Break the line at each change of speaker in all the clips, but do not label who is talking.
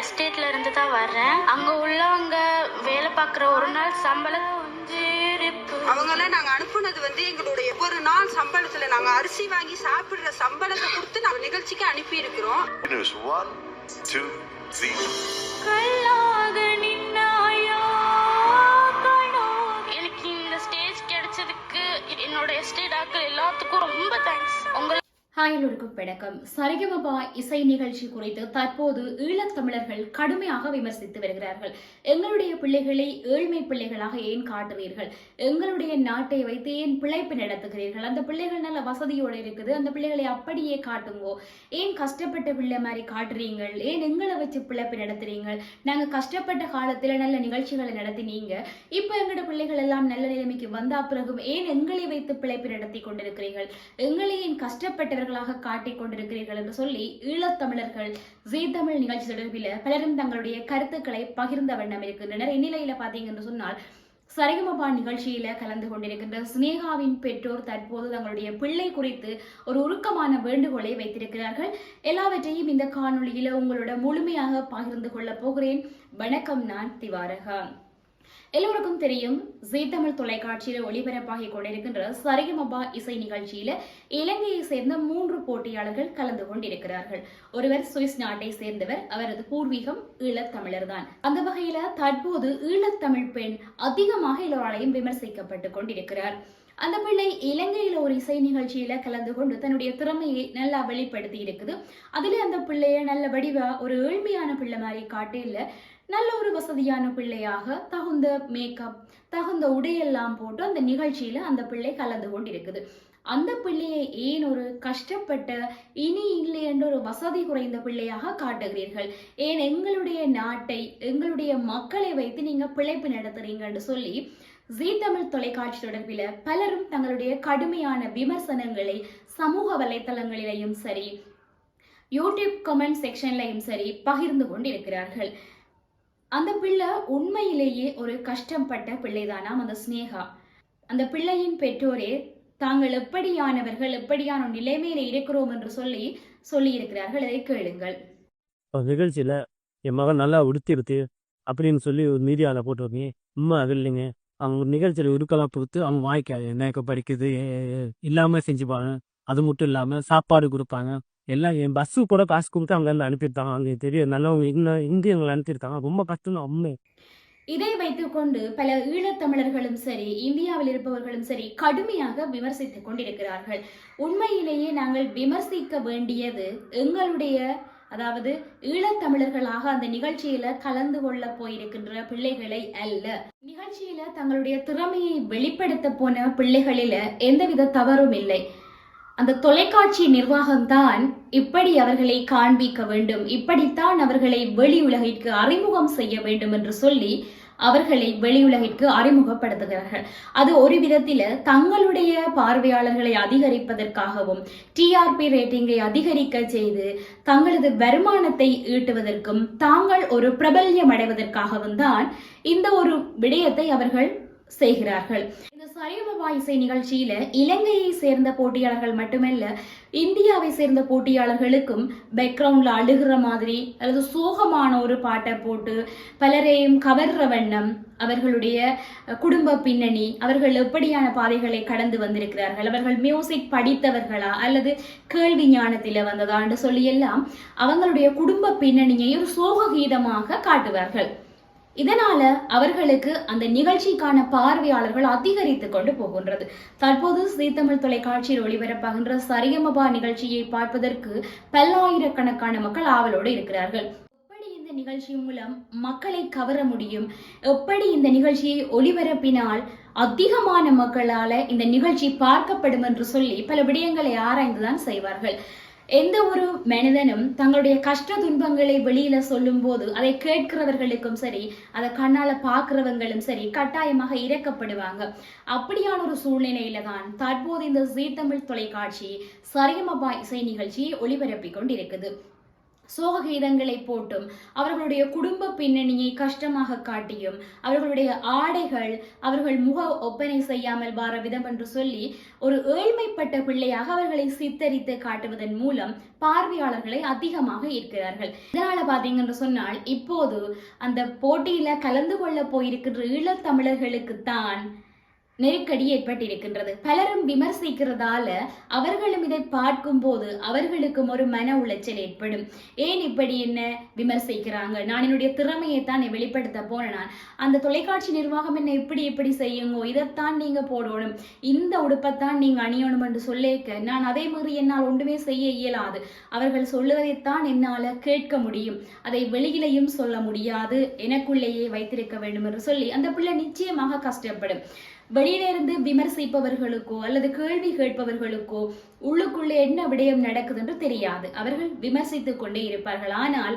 எஸ்டேட்ல இருந்து தான் வர்றேன். அங்க உள்ளவங்க வேலை பார்க்குற ஒரு நாள் சம்பளம்
அவங்களாம் நாங்க அனுப்புனது வந்து எங்களுடைய ஒரு நாள் சம்பளத்துல நாங்க அரிசி வாங்கி சாப்பிடுற சம்பளத்தை கொடுத்து நாங்க நிகழ்ச்சிக்கு அனுப்பி இருக்கிறோம்.
கல்லாக
ஹாய் எல்லோருக்கும் வணக்கம் சரிகமபா இசை நிகழ்ச்சி குறித்து தற்போது ஈழத்தமிழர்கள் கடுமையாக விமர்சித்து வருகிறார்கள். எங்களுடைய பிள்ளைகளை ஏழ்மை பிள்ளைகளாக ஏன் காட்டுவீர்கள்? எங்களுடைய நாட்டை வைத்து ஏன் பிழைப்பு நடத்துகிறீர்கள்? அந்த பிள்ளைகள் நல்ல வசதியோடு இருக்குது. அந்த பிள்ளைகளை அப்படியே காட்டுங்கோ. ஏன் கஷ்டப்பட்ட பிள்ளை மாதிரி காட்டுறீங்கள்? ஏன் எங்களை வச்சு பிழைப்பு நடத்துறீங்க நாங்க கஷ்டப்பட்ட காலத்துல நல்ல நிகழ்ச்சிகளை நடத்தினீங்க. இப்ப எங்களோட பிள்ளைகள் எல்லாம் நல்ல நிலைமைக்கு வந்தா பிறகும் ஏன் எங்களை வைத்து பிழைப்பு நடத்தி கொண்டிருக்கிறீர்கள்? எங்களை ஏன் கஷ்டப்பட்டவர்களாக காட்டிக் கொண்டிருக்கிறீர்கள் என்று சொல்லி ஈழத்தமிழர்கள் ஜீ தமிழ் நிகழ்ச்சி தொடர்பில் பலரும் தங்களுடைய கருத்துக்களை பகிர்ந்த வண்ணம் இருக்கின்றனர். இந்நிலையில பாத்தீங்கன்னு சொன்னால் சரிகமபா நிகழ்ச்சியில கலந்து கொண்டிருக்கின்ற சினேகாவின் பெற்றோர் தற்போது தங்களுடைய பிள்ளை குறித்து ஒரு உருக்கமான வேண்டுகோளை வைத்திருக்கிறார்கள். எல்லாவற்றையும் இந்த காணொளியில உங்களோட முழுமையாக பகிர்ந்து கொள்ள போகிறேன். வணக்கம் நான் திவாரகா. எல்லோருக்கும் தெரியும் ஜீ தமிழ் தொலைக்காட்சியில ஒளிபரப்பாகி கொண்டிருக்கின்ற சரிகமபா இசை நிகழ்ச்சியில இலங்கையை சேர்ந்த மூன்று போட்டியாளர்கள் கலந்து கொண்டிருக்கிறார்கள். ஒருவர் சுவிஸ் நாட்டை சேர்ந்தவர் அவரது பூர்வீகம் ஈழத்தமிழர் தான். அந்த வகையில தற்போது ஈழத்தமிழ் பெண் அதிகமாக எல்லோராலையும் விமர்சிக்கப்பட்டு கொண்டிருக்கிறார். அந்த பிள்ளை இலங்கையில ஒரு இசை நிகழ்ச்சியில கலந்து கொண்டு தன்னுடைய திறமையை நல்லா வெளிப்படுத்தி இருக்குது. அதுல அந்த பிள்ளைய நல்ல வடிவா ஒரு ஏழ்மையான பிள்ளை மாதிரி காட்டில நல்ல ஒரு வசதியான பிள்ளையாக தகுந்த மேக்கப் தகுந்த உடையெல்லாம் போட்டு அந்த நிகழ்ச்சியில அந்த பிள்ளை கலந்து கொண்டிருக்குது. அந்த பிள்ளையை ஏன் ஒரு கஷ்டப்பட்ட இனி இல்லை என்ற ஒரு வசதி குறைந்த பிள்ளையாக காட்டுகிறீர்கள்? ஏன் எங்களுடைய நாட்டை எங்களுடைய மக்களை வைத்து நீங்க பிழைப்பு நடத்துறீங்கன்னு சொல்லி ஜீ தமிழ் தொலைக்காட்சி தொடர்பில் பலரும் தங்களுடைய கடுமையான விமர்சனங்களை சமூக வலைத்தளங்களிலையும் சரி யூடியூப் கமெண்ட் செக்ஷன்லையும் சரி பகிர்ந்து கொண்டிருக்கிறார்கள். அந்த பிள்ளை உண்மையிலேயே ஒரு கஷ்டப்பட்ட பிள்ளைதானாம் அந்த ஸ்னேகா அந்த பிள்ளையின் பெற்றோரே தாங்கள் எப்படியானவர்கள் எப்படியான ஒரு நிலைமையில இருக்கிறோம் என்று சொல்லி சொல்லி இருக்கிறார்கள் இதை கேளுங்கள்.
ஒரு என் மகன் நல்லா உடுத்திருத்து அப்படின்னு சொல்லி ஒரு மீடியாவில் போட்டு வரீங்க உண்மை அது இல்லைங்க. அவங்க ஒரு நிகழ்ச்சியில் உருக்கெல்லாம் பொறுத்து அவங்க வாய்க்காது என்ன படிக்குது இல்லாமல் செஞ்சுப்பாங்க அது மட்டும் இல்லாமல் சாப்பாடு கொடுப்பாங்க. எல்லாம் என் பஸ்ஸு கூட காசு கொடுத்து அவங்க அனுப்பியிருக்காங்க. அங்கே தெரியும் நல்லவங்க இன்னும் இந்தியங்களை அனுப்பியிருக்காங்க. ரொம்ப கஷ்டம் தான் உண்மை.
இதை வைத்துக்கொண்டு பல ஈழத்தமிழர்களும் சரி இந்தியாவில் இருப்பவர்களும் சரி கடுமையாக விமர்சித்துக் கொண்டிருக்கிறார்கள். உண்மையிலேயே நாங்கள் விமர்சிக்க வேண்டியது எங்களுடைய அதாவது ஈழத்தமிழர்களாக அந்த நிகழ்ச்சியில கலந்து கொள்ள போயிருக்கின்ற பிள்ளைகளை அல்ல. நிகழ்ச்சியில தங்களுடைய திறமையை வெளிப்படுத்த போன பிள்ளைகளில எந்தவித தவறும் இல்லை. அந்த தொலைக்காட்சி நிர்வாகம்தான் இப்படி அவர்களை காண்பிக்க வேண்டும் இப்படித்தான் அவர்களை வெளி உலகிற்கு அறிமுகம் செய்ய வேண்டும் என்று சொல்லி அவர்களை வெளி உலகிற்கு அறிமுகப்படுத்துகிறார்கள். அது ஒரு விதத்தில் தங்களுடைய பார்வையாளர்களை அதிகரிப்பதற்காகவும் டிஆர்பி ரேட்டிங்கை அதிகரிக்க செய்து தங்களது வருமானத்தை ஈட்டுவதற்கும் தாங்கள் ஒரு பிரபல்யம் அடைவதற்காகவும் தான் இந்த ஒரு விடயத்தை அவர்கள் செய்கிறார்கள். இந்த சரிகமபா இசை நிகழ்ச்சியில இலங்கையை சேர்ந்த போட்டியாளர்கள் மட்டுமல்ல இந்தியாவை சேர்ந்த போட்டியாளர்களுக்கும் பேக்ரவுண்ட்ல அழுகிற மாதிரி அல்லது சோகமான ஒரு பாட்டை போட்டு பலரையும் கவர்ற வண்ணம் அவர்களுடைய குடும்ப பின்னணி அவர்கள் எப்படியான பாதைகளை கடந்து வந்திருக்கிறார்கள் அவர்கள் மியூசிக் படித்தவர்களா அல்லது கேள்வி ஞானத்தில் வந்ததான்னு சொல்லி எல்லாம் அவங்களுடைய குடும்ப பின்னணியை ஒரு சோக கீதமாக காட்டுவார்கள். இதனால அவர்களுக்கு அந்த நிகழ்ச்சிக்கான பார்வையாளர்கள் அதிகரித்து கொண்டு போகின்றது. தற்போது சீ தமிழ் தொலைக்காட்சியில் ஒளிபரப்பாகின்ற சரியமபா நிகழ்ச்சியை பார்ப்பதற்கு பல்லாயிரக்கணக்கான மக்கள் ஆவலோடு இருக்கிறார்கள். எப்படி இந்த நிகழ்ச்சி மூலம் மக்களை கவர முடியும்? எப்படி இந்த நிகழ்ச்சியை ஒளிபரப்பினால் அதிகமான மக்களால இந்த நிகழ்ச்சி பார்க்கப்படும் என்று சொல்லி பல விடயங்களை ஆராய்ந்துதான் செய்வார்கள். எந்த ஒரு மனிதனும் தங்களுடைய கஷ்ட துன்பங்களை வெளியில சொல்லும் போது அதை கேட்கிறவர்களுக்கும் சரி அதை கண்ணால பாக்குறவங்களும் சரி கட்டாயமாக இறக்கப்படுவாங்க. அப்படியான ஒரு சூழ்நிலையில தான் தற்போது இந்த ஜீ தமிழ் தொலைக்காட்சி சரியமபாய் இசை நிகழ்ச்சியை ஒளிபரப்பிக் கொண்டிருக்குது. சோக கீதங்களை போட்டும் அவர்களுடைய குடும்ப பின்னணியை கஷ்டமாக காட்டியும் அவர்களுடைய ஆடைகள் அவர்கள் முக ஒப்பனை செய்யாமல் வார விதம் என்று சொல்லி ஒரு ஏழ்மைப்பட்ட பிள்ளையாக அவர்களை சித்தரித்து காட்டுவதன் மூலம் பார்வையாளர்களை அதிகமாக ஈர்க்கிறார்கள். இதனால பாத்தீங்கன்னு சொன்னால் இப்போது அந்த போட்டியில கலந்து கொள்ள போயிருக்கின்ற ஈழத்தமிழர்களுக்கு தான் நெருக்கடி ஏற்பட்டிருக்கின்றது. பலரும் விமர்சிக்கிறதால அவர்களும் இதை பார்க்கும்போது அவர்களுக்கும் ஒரு மன உளைச்சல் ஏற்படும். ஏன் இப்படி என்ன விமர்சிக்கிறாங்க? நான் என்னுடைய திறமையை தான் வெளிப்படுத்த போனேன் நான். அந்த தொலைக்காட்சி நிர்வாகம் என்ன இப்படி இப்படி செய்யுங்கோ? இதைத்தான் நீங்க போடணும். இந்த உடுப்பைத்தான் நீங்க அணியணும் என்று சொல்லேக்க நான் அதே மாதிரி என்னால் ஒன்றுமே செய்ய இயலாது. அவர்கள் சொல்லுவதைத்தான் என்னால கேட்க முடியும். அதை வெளியிலையும் சொல்ல முடியாது. எனக்குள்ளேயே வைத்திருக்க வேண்டும் என்று சொல்லி அந்த பிள்ளை நிச்சயமாக கஷ்டப்படும். வெளியிலிருந்து விமர்சிப்பவர்களுக்கோ அல்லது கேள்வி கேட்பவர்களுக்கோ உள்ளுக்குள்ளே என்ன விடயம் நடக்குது என்று தெரியாது. அவர்கள் விமர்சித்துக் கொண்டே இருப்பார்கள். ஆனால்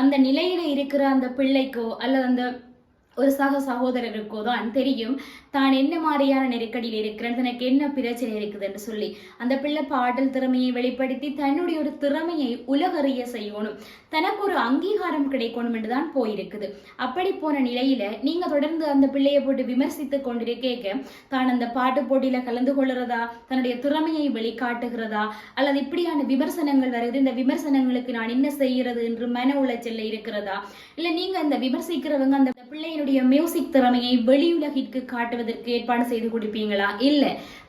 அந்த நிலையில இருக்கிற அந்த பிள்ளைக்கோ அல்லது அந்த ஒரு சக சகோதரருக்கோ தான் தெரியும். தான் என்ன மாதிரியான நெருக்கடியில் இருக்கிறேன் தனக்கு என்ன பிரச்சனை இருக்குதுன்னு சொல்லி. அந்த பிள்ளை பாடல் திறமையை வெளிப்படுத்தி தன்னுடைய ஒரு திறமையை உலகறிய செய்யணும். தனக்கு ஒரு அங்கீகாரம் கிடைக்கணும் என்றுதான் போயிருக்குது. அப்படி போன நிலையில நீங்க தொடர்ந்து அந்த பிள்ளையை போட்டு விமர்சித்து கொண்டிருக்கேக்க தான் அந்த பாட்டு போட்டியில கலந்து கொள்றதா தன்னுடைய திறமையை வெளிக்காட்டுகிறதா அல்லது இப்படியான விமர்சனங்கள் வருது இந்த விமர்சனங்களுக்கு நான் என்ன செய்யறது என்று மன உளைச்சல்ல இருக்கிறதா? இல்ல நீங்க அந்த விமர்சிக்கிறவங்க அந்த பிள்ளையை பிள்ளையினுடைய மியூசிக் திறமையை வெளியுலகிற்கு காட்டுவதற்கு ஏற்பாடு செய்து கொடுப்பீங்களா? இல்ல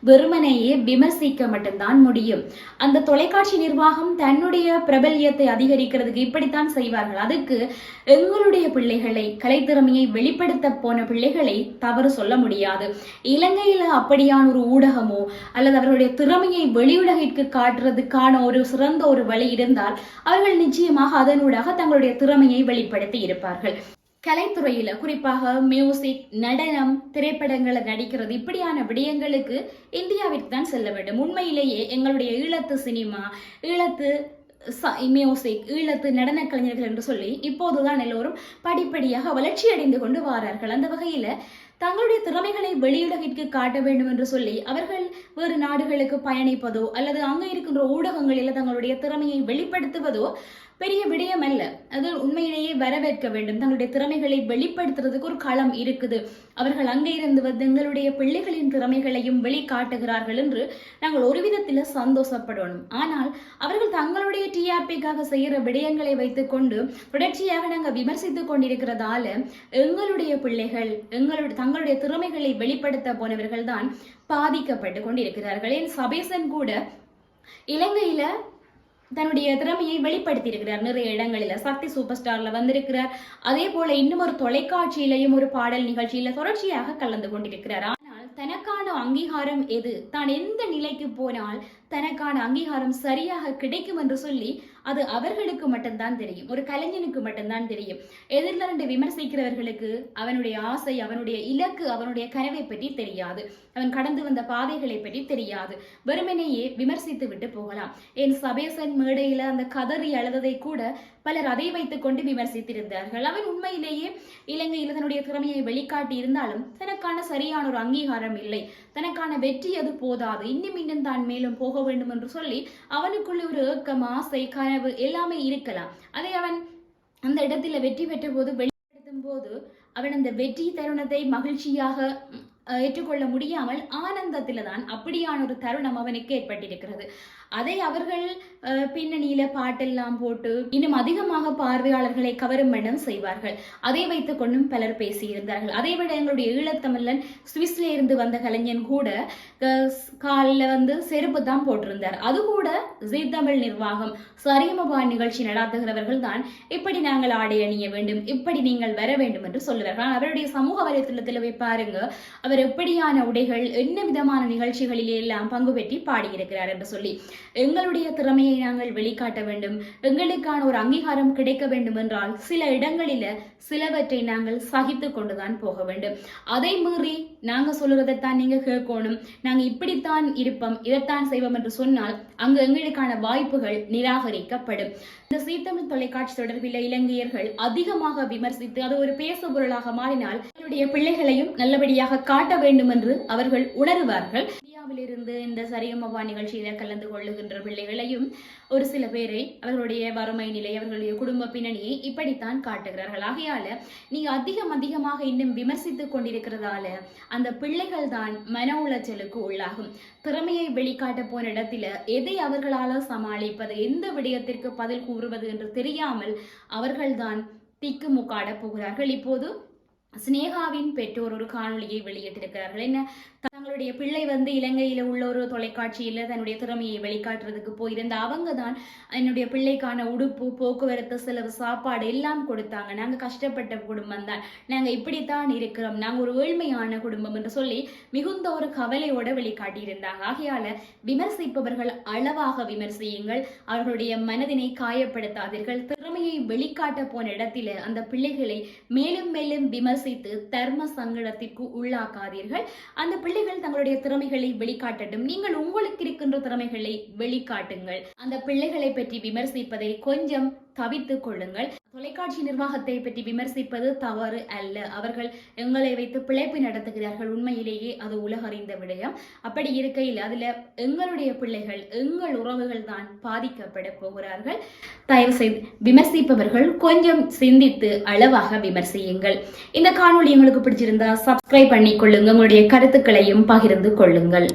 வெறுமனையே விமர்சிக்க மட்டும்தான் முடியும். அந்த தொலைக்காட்சி நிர்வாகம் தன்னுடைய பிரபல்யத்தை அதிகரிக்கிறதுக்கு இப்படித்தான் செய்வார்கள். அதுக்கு எங்களுடைய பிள்ளைகளை கலைத்திறமையை வெளிப்படுத்த போன பிள்ளைகளை தவறு சொல்ல முடியாது. இலங்கையில அப்படியான ஒரு ஊடகமோ அல்லது அவர்களுடைய திறமையை வெளியுலகிற்கு காட்டுறதுக்கான ஒரு சிறந்த ஒரு வழி இருந்தால் அவர்கள் நிச்சயமாக அதனூடாக தங்களுடைய திறமையை வெளிப்படுத்தி இருப்பார்கள். கலைத்துறையில குறிப்பாக மியூசிக் நடனம் திரைப்படங்களை நடிக்கிறது இப்படியான விடயங்களுக்கு இந்தியாவிற்கு தான் செல்ல வேண்டும். உண்மையிலேயே எங்களுடைய ஈழத்து சினிமா ஈழத்து ச- மியூசிக் ஈழத்து நடன கலைஞர்கள் என்று சொல்லி இப்போதுதான் எல்லோரும் படிப்படியாக வளர்ச்சி அடைந்து கொண்டு வாரார்கள். அந்த வகையில தங்களுடைய திறமைகளை வெளியுலகிற்கு காட்ட வேண்டும் என்று சொல்லி அவர்கள் வேறு நாடுகளுக்கு பயணிப்பதோ அல்லது அங்கே இருக்கின்ற ஊடகங்களில் தங்களுடைய திறமையை வெளிப்படுத்துவதோ பெரிய விடயம் அல்ல அது உண்மையிலேயே வரவேற்க வேண்டும். தங்களுடைய திறமைகளை வெளிப்படுத்துறதுக்கு ஒரு களம் இருக்குது. அவர்கள் அங்கே இருந்து தங்களுடைய எங்களுடைய பிள்ளைகளின் திறமைகளையும் வெளிக்காட்டுகிறார்கள் என்று நாங்கள் ஒரு விதத்தில் சந்தோஷப்படணும். ஆனால் அவர்கள் தங்களுடைய டிஆர்பிக்காக செய்கிற விடயங்களை வைத்துக்கொண்டு தொடர்ச்சியாக நாங்கள் விமர்சித்துக் கொண்டிருக்கிறதால எங்களுடைய பிள்ளைகள் எங்களுடைய தங்களுடைய திறமைகளை வெளிப்படுத்த போனவர்கள் தான் பாதிக்கப்பட்டு கொண்டிருக்கிறார்கள். என் சபேசன் கூட இலங்கையில தன்னுடைய திறமையை வெளிப்படுத்தி இருக்கிறார் நிறைய இடங்களில சக்தி சூப்பர் ஸ்டார்ல வந்திருக்கிறார். அதே போல இன்னும் ஒரு தொலைக்காட்சியிலையும் ஒரு பாடல் நிகழ்ச்சியில தொடர்ச்சியாக கலந்து கொண்டிருக்கிறார். ஆனால் தனக்கான அங்கீகாரம் எது? தான் எந்த நிலைக்கு போனால் தனக்கான அங்கீகாரம் சரியாக கிடைக்கும் என்று சொல்லி அது அவர்களுக்கு மட்டும்தான் தெரியும். ஒரு கலைஞனுக்கு மட்டும்தான் தெரியும். எதிரில் இருந்து விமர்சிக்கிறவர்களுக்கு அவனுடைய ஆசை அவனுடைய இலக்கு அவனுடைய கனவை பற்றி தெரியாது. அவன் கடந்து வந்த பாதைகளை பற்றி தெரியாது. வெறுமனையே விமர்சித்து விட்டு போகலாம். என் சபேசன் மேடையில அந்த கதறி அழுததை கூட பலர் அதை வைத்துக் கொண்டு விமர்சித்திருந்தார்கள். அவன் உண்மையிலேயே இலங்கையில் தன்னுடைய திறமையை வெளிக்காட்டி இருந்தாலும் தனக்கான சரியான ஒரு அங்கீகாரம் இல்லை. தனக்கான வெற்றி அது போதாது. இன்னும் இன்னும் தான் மேலும் போக வேண்டும் என்று சொல்லி அவனுக்குள்ள ஒரு ஏக்கம் ஆசை கனவு எல்லாமே இருக்கலாம். அதை அவன் அந்த இடத்துல வெற்றி பெற்ற போது வெளிப்படுத்தும் போது அவன் அந்த வெற்றி தருணத்தை மகிழ்ச்சியாக ஏற்றுக்கொள்ள முடியாமல் ஆனந்தத்தில் தான் அப்படியான ஒரு தருணம் அவனுக்கு ஏற்பட்டிருக்கிறது. அதை அவர்கள் பின்னணியில பாட்டெல்லாம் போட்டு இன்னும் அதிகமாக பார்வையாளர்களை கவரும் வண்ணம் செய்வார்கள். அதை வைத்துக் கொண்டும் பலர் பேசியிருந்தார்கள். அதை விட எங்களுடைய ஈழத்தமிழன் சுவிஸ்ல இருந்து வந்த கலைஞன் கூட காலில் வந்து செருப்பு தான் போட்டிருந்தார். அது கூட ஜி தமிழ் நிர்வாகம் சரியமபா நிகழ்ச்சி நடாத்துகிறவர்கள் தான் இப்படி நாங்கள் ஆடை அணிய வேண்டும் இப்படி நீங்கள் வர வேண்டும் என்று சொல்லுவார்கள். ஆனால் அவருடைய சமூக வலைத்தளத்தில் போய் பாருங்க அவர் எப்படியான உடைகள் என்ன விதமான நிகழ்ச்சிகளில் எல்லாம் பங்கு பெற்றி பாடியிருக்கிறார் என்று சொல்லி. எங்களுடைய திறமையை நாங்கள் வெளிக்காட்ட வேண்டும். எங்களுக்கான ஒரு அங்கீகாரம் கிடைக்க வேண்டும் என்றால் சில இடங்களில சிலவற்றை நாங்கள் சகித்து கொண்டுதான் போக வேண்டும். அதை மீறி நாங்க சொல்லுறதைத்தான் நீங்க கேட்கணும். நாங்க இப்படித்தான் இருப்போம் இதைத்தான் செய்வோம் என்று சொன்னால் அங்கு எங்களுக்கான வாய்ப்புகள் நிராகரிக்கப்படும். இந்த சீத்தமிழ் தொலைக்காட்சி தொடர்பில் இலங்கையர்கள் அதிகமாக விமர்சித்து அது ஒரு பேசு பொருளாக மாறினால் அவருடைய பிள்ளைகளையும் நல்லபடியாக காட்ட வேண்டும் என்று அவர்கள் உணருவார்கள். இந்தியாவிலிருந்து இந்த சரியமபா நிகழ்ச்சியில கலந்து கொள்ளுகின்ற பிள்ளைகளையும் ஒரு சில பேரை அவர்களுடைய வறுமை நிலை அவர்களுடைய குடும்ப பின்னணியை இப்படித்தான் காட்டுகிறார்கள். ஆகையால நீங்க அதிகம் அதிகமாக இன்னும் விமர்சித்துக் கொண்டிருக்கிறதால அந்த பிள்ளைகள் தான் மன உளைச்சலுக்கு உள்ளாகும். திறமையை வெளிக்காட்ட போன இடத்துல எதை அவர்களால சமாளிப்பது எந்த விடயத்திற்கு பதில் கூறுவது என்று தெரியாமல் அவர்கள்தான் திக்குமுக்காட போகிறார்கள். இப்போது சினேகாவின் பெற்றோர் ஒரு காணொலியை வெளியிட்டிருக்கிறார்கள். என்ன? தங்களுடைய பிள்ளை வந்து இலங்கையில் உள்ள ஒரு தொலைக்காட்சியில் தன்னுடைய திறமையை வெளிக்காட்டுறதுக்கு போயிருந்த அவங்க தான் என்னுடைய பிள்ளைக்கான உடுப்பு போக்குவரத்து செலவு சாப்பாடு எல்லாம் கொடுத்தாங்க. நாங்கள் கஷ்டப்பட்ட குடும்பம் தான் நாங்கள் இப்படித்தான் இருக்கிறோம். நாங்கள் ஒரு ஏழ்மையான குடும்பம் என்று சொல்லி மிகுந்த ஒரு கவலையோடு வெளிக்காட்டியிருந்தாங்க. ஆகையால் விமர்சிப்பவர்கள் அளவாக விமர்சியுங்கள். அவர்களுடைய மனதினை காயப்படுத்தாதீர்கள். திறமையை வெளிக்காட்ட போன இடத்தில அந்த பிள்ளைகளை மேலும் மேலும் விமர்சித்து தர்ம சங்கடத்திற்கு உள்ளாக்காதீர்கள். அந்த பிள்ளைகள் தங்களுடைய திறமைகளை வெளிக்காட்டட்டும். நீங்கள் உங்களுக்கு இருக்கின்ற திறமைகளை வெளிக்காட்டுங்கள். அந்த பிள்ளைகளை பற்றி விமர்சிப்பதை கொஞ்சம் தவித்துக் கொள்ளுங்கள். தொலைக்காட்சி நிர்வாகத்தை பற்றி விமர்சிப்பது தவறு அல்ல. அவர்கள் எங்களை வைத்து பிழைப்பு நடத்துகிறார்கள். உண்மையிலேயே அது உலகறிந்த விடயம். அப்படி இருக்கையில் அதுல எங்களுடைய பிள்ளைகள் எங்கள் உறவுகள் தான் பாதிக்கப்பட போகிறார்கள். தயவு செய்து விமர்சிப்பவர்கள் கொஞ்சம் சிந்தித்து அளவாக விமர்சியுங்கள். இந்த காணொளி உங்களுக்கு பிடிச்சிருந்தா சப்ஸ்கிரைப் பண்ணிக்கொள்ளுங்க. உங்களுடைய கருத்துக்களையும் பகிர்ந்து கொள்ளுங்கள்.